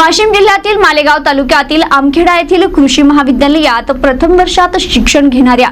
वाशिम जिल्ह्यातील मालेगाव तालुक्यातील आमखेडा येथील कृषी महाविद्यालयात प्रथम वर्षात शिक्षण घेणाऱ्या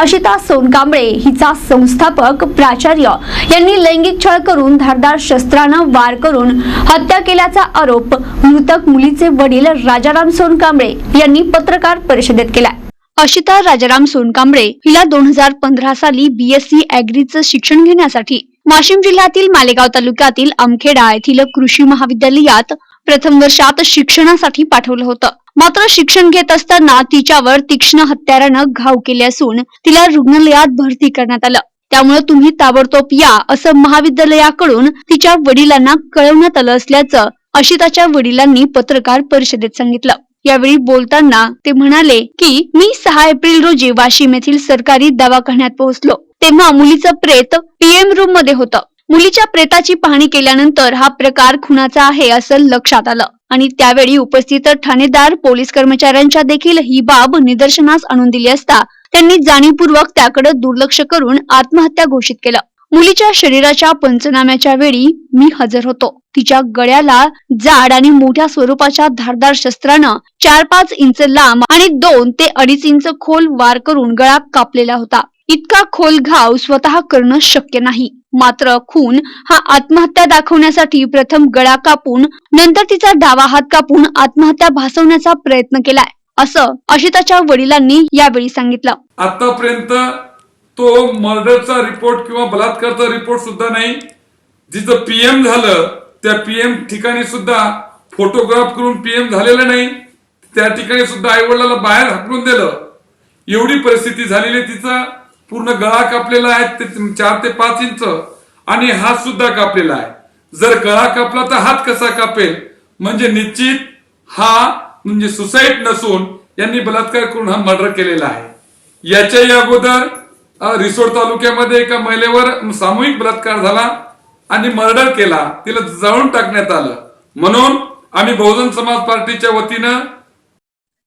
अशिता सोनकांबळे हिचा संस्थापक प्राचार्य यांनी लैंगिक छळ करून धारदार शस्त्रानं वार करून हत्या केल्याचा आरोप मृतक मुलीचे वडील राजाराम सोनकांबळे यांनी पत्रकार परिषदेत केला अशिता राजाराम सोनकांबळे हिला दोन हजार पंधरा साली बीएससी अॅग्रीचं शिक्षण घेण्यासाठी वाशिम जिल्ह्यातील मालेगाव तालुक्यातील आमखेडा येथील कृषी महाविद्यालयात प्रथम वर्षात शिक्षणासाठी पाठवलं होतं. मात्र शिक्षण घेत असताना तिच्यावर तीक्ष्ण हत्यारानं घाव केले असून तिला रुग्णालयात भरती करण्यात आलं. त्यामुळे तुम्ही ताबडतोब या असं महाविद्यालयाकडून तिच्या वडिलांना कळवण्यात आलं असल्याचं अशिताच्या वडिलांनी पत्रकार परिषदेत सांगितलं. यावेळी बोलताना ते म्हणाले की मी सहा एप्रिल रोजी वाशिम येथील सरकारी दवाखान्यात पोहोचलो. तेव्हा मुलीचं प्रेत पीएम रूममध्ये होतं. मुलीच्या प्रेताची पाहणी केल्यानंतर हा प्रकार खुनाचा आहे असं लक्षात आलं. आणि त्यावेळी उपस्थित ठाणेदार पोलीस कर्मचाऱ्यांच्या देखील ही बाब निदर्शनास आणून दिली असता त्यांनी जाणीवपूर्वक त्याकडे दुर्लक्ष करून आत्महत्या घोषित केलं. मुलीच्या शरीराच्या पंचनाम्याच्या वेळी मी हजर होतो. तिच्या गळ्याला जाड आणि मोठ्या स्वरूपाच्या धारदार शस्त्रानं चार पाच इंच लांब आणि दोन ते अडीच इंच खोल वार करून गळा कापलेला होता. इतका खोल घाव स्वतः करणं शक्य नाही. मात्र खून हा आत्महत्या दाखवण्यासाठी प्रथम गळा कापून नंतर तिचा डावा हात कापून आत्महत्या भासवण्याचा प्रयत्न केलाय असं अशिताच्या वडिलांनी यावेळी सांगितलं. आतापर्यंत तो मर्डरचा रिपोर्ट किंवा बलात्कारचा रिपोर्ट सुद्धा नाही. जिथं पीएम झालं त्या पीएम ठिकाणी सुद्धा फोटोग्राफ करून पीएम झालेलं नाही. त्या ठिकाणी सुद्धा आईवडिलाला बाहेर हकलून दिलं. एवढी परिस्थिती झालेली तिचा. पूर्ण गळा कापलेला आहे ते चार ते पाच इंच. आणि हात सुद्धा कापलेला आहे. जर गळा कापला तर हात कसा कापेल? म्हणजे निश्चित हा म्हणजे सुसाईड नसून यांनी बलात्कार करून हा मर्डर केलेला आहे. याच्याही अगोदर रिसोड तालुक्यामध्ये एका महिलेवर सामूहिक बलात्कार झाला आणि मर्डर केला. तिला जाळून टाकण्यात आलं. म्हणून आम्ही बहुजन समाज पार्टीच्या वतीनं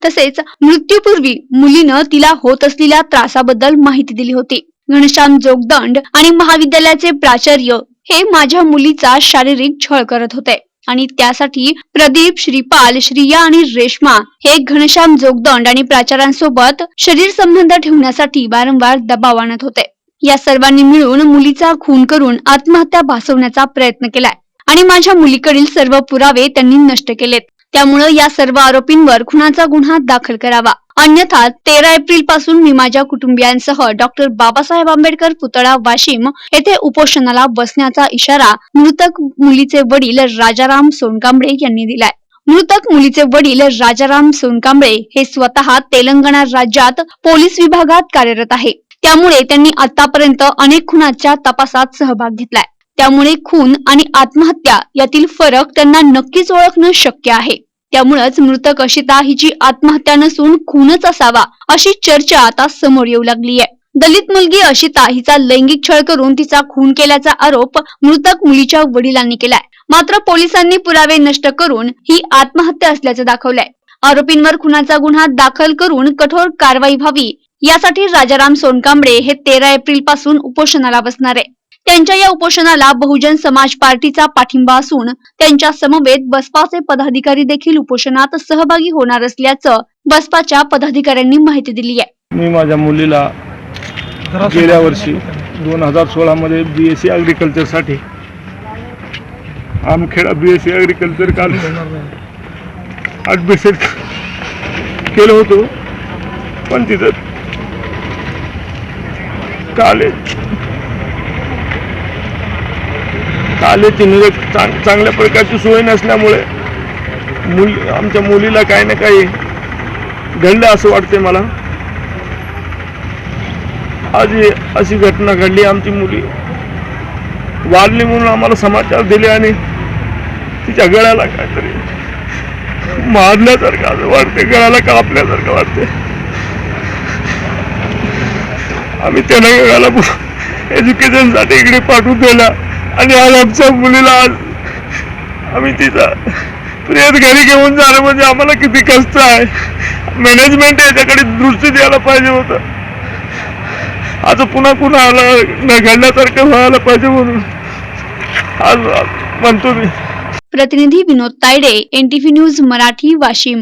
तसेच मृत्यूपूर्वी मुलीनं तिला होत असलेल्या त्रासाबद्दल माहिती दिली होती. घनश्याम जोगदंड आणि महाविद्यालयाचे प्राचार्य हे माझ्या मुलीचा शारीरिक छळ करत होते. आणि त्यासाठी प्रदीप श्रीपाल श्रिया आणि रेश्मा हे घनश्याम जोगदंड आणि प्राचार्यांसोबत शरीर संबंध ठेवण्यासाठी वारंवार दबाव आणत होते. या सर्वांनी मिळून मुलीचा खून करून आत्महत्या भासवण्याचा प्रयत्न केलाय. आणि माझ्या मुलीकडील सर्व पुरावे त्यांनी नष्ट केलेत. त्यामुळे या सर्व आरोपींवर खुनाचा गुन्हा दाखल करावा. अन्यथा तेरा एप्रिलपासून मी माझ्या कुटुंबियांसह डॉक्टर बाबासाहेब आंबेडकर पुतळा वाशिम येथे उपोषणाला बसण्याचा इशारा मृतक मुलीचे वडील राजाराम सोनकांबळे यांनी दिलाय. मृतक मुलीचे वडील राजाराम सोनकांबळे हे स्वतः तेलंगणा राज्यात पोलीस विभागात कार्यरत आहे. त्यामुळे त्यांनी आतापर्यंत अनेक खुनाच्या तपासात सहभाग घेतलाय. त्यामुळे खून आणि आत्महत्या यातील फरक त्यांना नक्कीच ओळखणं शक्य आहे. त्यामुळेच मृतक अशिता हिची आत्महत्या नसून खूनच असावा अशी चर्चा आता समोर येऊ लागली आहे दलित मुलगी अशिता हिचा लैंगिक छळ करून तिचा खून केल्याचा आरोप मृतक मुलीच्या वडिलांनी केलाय. मात्र पोलिसांनी पुरावे नष्ट करून ही आत्महत्या असल्याचं दाखवलंय. आरोपींवर खुनाचा गुन्हा दाखल करून कठोर कारवाई व्हावी यासाठी राजाराम सोनकांबळे हे तेरा एप्रिलपासून उपोषणाला बसणार. आहे त्यांच्या या उपोषणाला बहुजन समाज पार्टीचा पाठिंबा असून त्यांच्या समवेत बसपाचे पदाधिकारी देखील उपोषणात सहभागी होणार असल्याचं बसपाच्या पदाधिकाऱ्यांनी माहिती दिली आहे. मी माझ्या मुलीला गेल्या वर्षी दोन हजार सोळामध्ये B S C ॲग्रिकल्चरसाठी Amkheda B S C agriculture college admission केलं होतं. पण तिथं कॉलेज आले तिने चांग चांगल्या प्रकारची सोय नसल्यामुळे मुल आमच्या मुलीला काही ना काही घडलं असं वाटते मला. आज अशी घटना घडली आमची मुली वाढली म्हणून आम्हाला समाचार दिले आणि तिच्या गळ्याला काहीतरी मारल्यासारखं असं वाटते गळ्याला कापल्यासारखं वाटते आम्ही त्याला गळ्याला एज्युकेशनसाठी इकडे पाठवून दिला. आणि आज आमच्या मुलीला आज आम्ही तिचा प्रेत घरी घेऊन जाणं म्हणजे आम्हाला किती कष्ट आहे. मॅनेजमेंट याच्याकडे दृष्टी द्यायला पाहिजे होतं. आज पुन्हा पुन्हा आला न घडल्यासारखं व्हायला पाहिजे म्हणून. आज म्हणतो मी. प्रतिनिधी विनोद तायडे एनटीव्ही न्यूज मराठी वाशिम.